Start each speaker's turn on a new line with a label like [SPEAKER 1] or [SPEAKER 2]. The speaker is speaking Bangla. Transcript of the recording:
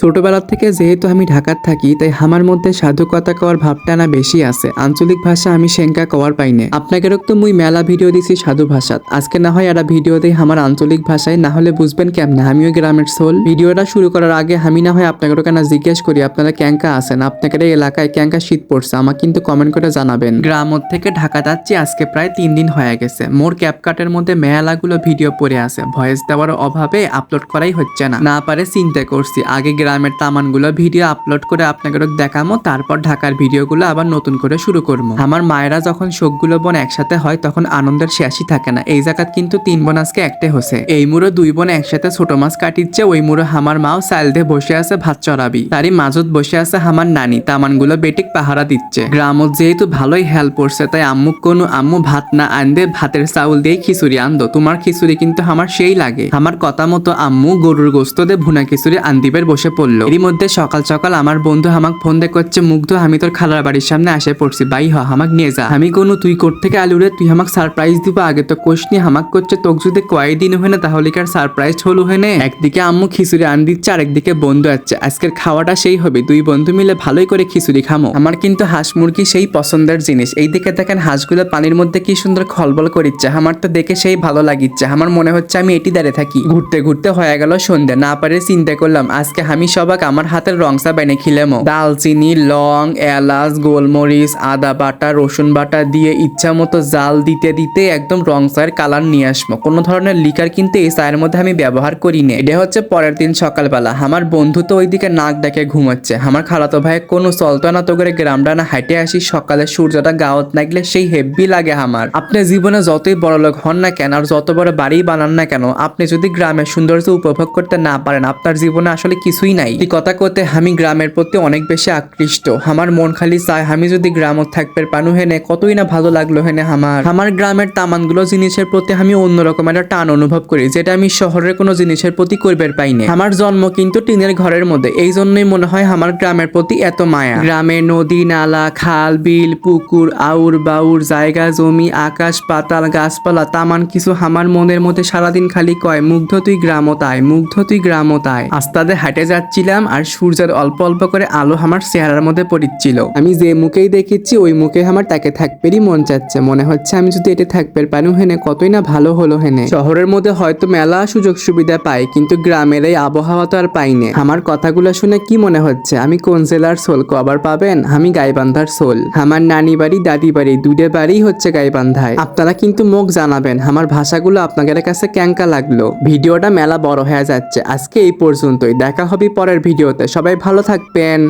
[SPEAKER 1] ছোটবেলা থেকে যেহেতু আমি ঢাকার থাকি, তাই আমার মধ্যে সাধুকতা কওয়ার ভাবটা না বেশি আছে। আঞ্চলিক ভাষা আমি সেঙ্কা কওয়ার পাইনে আপনাকে তো মুই মেলা ভিডিও দিছি সাধু ভাষাত। আজকে না হয় একটা ভিডিও দেই আমার আঞ্চলিক ভাষায়, না হলে বুঝবেন কেমনে। আমিও গ্রামের সোল ভিডিওটা শুরু করার আগে আমি না হয় আপনাকে কেন জিজ্ঞেস করি, আপনারা ক্যাঙ্কা আছেন? এই এলাকায় ক্যাঙ্কা শীত পড়ছে, আমাকে কিন্তু কমেন্ট করে জানাবেন। গ্রাম থেকে ঢাকা যাচ্ছি, আজকে প্রায় তিন দিন হয়ে গেছে। মোর ক্যাপকাটের মধ্যে মেলাগুলো ভিডিও পড়ে আছে। ভয়েস দেওয়ার অভাবে আপলোড করাই হচ্ছে না। না পারে চিন্তা করছি। আগে গ্রামের তামানগুলো ভিডিও আপলোড করে আপনাকে দেখামো, তারপর ঢাকার ভিডিওগুলো আবার নতুন করে শুরু করব আমার মায়েরা যখন শোকগুলো বোন একসাথে হয়, তখন আনন্দের শেষই থাকে না। এই জায়গাত কিন্তু তিন বোন আজকে একটে হসে। এই মুড়ো দুই বোন একসাথে ছোট মাছ কাটিচ্ছে, ওই মুড়ো হামার মাও সাইল দিয়ে বসে আছে ভাত চড়াবি। তারই মাজত বসে আছে হামার নানি, তামানগুলো বেটিক পাহারা দিচ্ছে। গ্রামত যেহেতু ভালোই হেল্প করছে, তাই আম্মু কোনো আম্মু ভাত না আনদে ভাতের চাউল দিয়ে খিচুড়ি আনদো। তোমার খিচুড়ি কিন্তু আমার সেই লাগে। আমার কথা মতো আম্মু গরুর গোস্ত দিয়ে ভুনা খিচুড়ি আন্দিবের বসে পড়ল। এরই মধ্যে সকাল সকাল আমার বন্ধু আমাকে ফোন দিয়ে করছে মুগ্ধ, আমি তোর খালার বাড়ির সামনে আসে পড়ছি, বাই হ আমাক নিয়ে যা। আমি কোনো তুই কোর থেকে আলুরে তুই আমাকে সারপ্রাইজ দিব, আগে তো কোশনি হামাক করছে, তোকে যদি কয়েকদিন হয় না, তাহলে কি আর সারপ্রাইজ হলো হয় না? একদিকে আম্মু খিচুড়ি আন দিচ্ছে, আরেকদিকে বন্ধু আছে, আজকের খাওয়াটা সেই হবে, দুই বন্ধু মিলে ভালোই করে খিচুড়ি খামো। আমার কিন্তু হাঁস মুরগি সেই পছন্দের জিনিস। এই দিকে দেখেন হাঁসগুলো পানির মধ্যে কি সুন্দর খলবল করিচ্ছে, আমার তো দেখে সেই ভালো লাগিচ্ছে, আমার মনে হচ্ছে আমি এটি দাঁড়িয়ে থাকি। ঘুরতে ঘুরতে হয়ে গেল সন্ধ্যে না পারে চিন্তা করলাম, আজকে আমি সবাক আমার হাতের রংসা বাইনে খিলেমো। দালচিনি লং, এলাচ, গোলমরিচ, আদা বাটা, রসুন বাটা দিয়ে ইচ্ছা মতো জাল দিতে দিতে একদম রং চায়ের কালার নিয়ে আসব। কোনো ধরনের লিকার কিন্তু এই চায়ের মধ্যে আমি ব্যবহার করি না। এটা হচ্ছে পরের দিন সকালবেলা। আমার বন্ধু তো ওইদিকে নাক দেখে ঘুমাচ্ছে। আমার খালাতো ভাই কোনো চলতো না তো করে গ্রামটা না হাইটে আসি, সকালে সূর্যটা গাওত নাগলে সেই হেভি লাগে আমার। আপনি জীবনে যতই বড় লোক হন না কেন, আর যত বড় বাড়ি বানান না কেন, আপনি যদি গ্রামের সৌন্দর্য উপভোগ করতে না পারেন, আপনার জীবনে আসলে কিছুই নাই। এই কথা করতে আমি গ্রামের প্রতি অনেক বেশি আকৃষ্ট। আমার মন খালি চায় আমি যদি গ্রামত থাকতে পানু হেনে, কতই না ভালো লাগল হেনে আমার আমার গ্রামের তামানগুলো জিনিসের প্রতি আমি অন্যরকম একটা টান অনুভব করি, যেটা আমি শহরের কোনো জিনিসের প্রতি করবার পাই না আমার জন্ম কিন্তু টিনের ঘরের মধ্যে, এই জন্যই মনে হয় আমার গ্রামের প্রতি এত মায়া। গ্রামে নদী, নালা, খাল, বিল, পুকুর, আউর বাউর, জায়গা, জমি, আকাশ, পাতাল, গাছপালা তামান কিছু আমার মনের মধ্যে সারাদিন খালি কয়, মুগ্ধ তুই গ্রামত আয়, মুগ্ধ তুই গ্রামত আয়। আস্তাদে হাঁটে যাচ্ছিলাম আর সূর্যের অল্প অল্প করে আলো আমার চেহারার মধ্যে পড়িচ্ছিল। আমি যে মুখেই দেখেছি, ওই মুখে আমার তাকে থাকবেরই মন চাচ্ছে। মনে হচ্ছে আমি যদি এটা থাকবের পানু হেনে, কতই না ভালো হলো হেনে। শহরের মধ্যে হয়তো মেলা সুযোগ সুবিধা পাই, কিন্তু গ্রামের এই আবহাওয়া তো আর পাইনে আমার কথাগুলো শুনে কি মনে হচ্ছে? আমি কোন জেলার সোল কবার পাবেন? আমি গাইবান্ধার সোল। আমার নানি বাড়ি, দাদি বাড়ি, দুইটা বাড়ি হচ্ছে গাইবান্ধায়। আপনারা কিন্তু মুখ জানাবেন, আমার ভাষাগুলো আপনাদের কাছে ক্যাঙ্কা লাগল। ভিডিওটা মেলা বড় হয়ে যাচ্ছে। আজকে এই পর্যন্তই। দেখা হবে পরের ভিডিওতে। সবাই ভালো থাকবেন।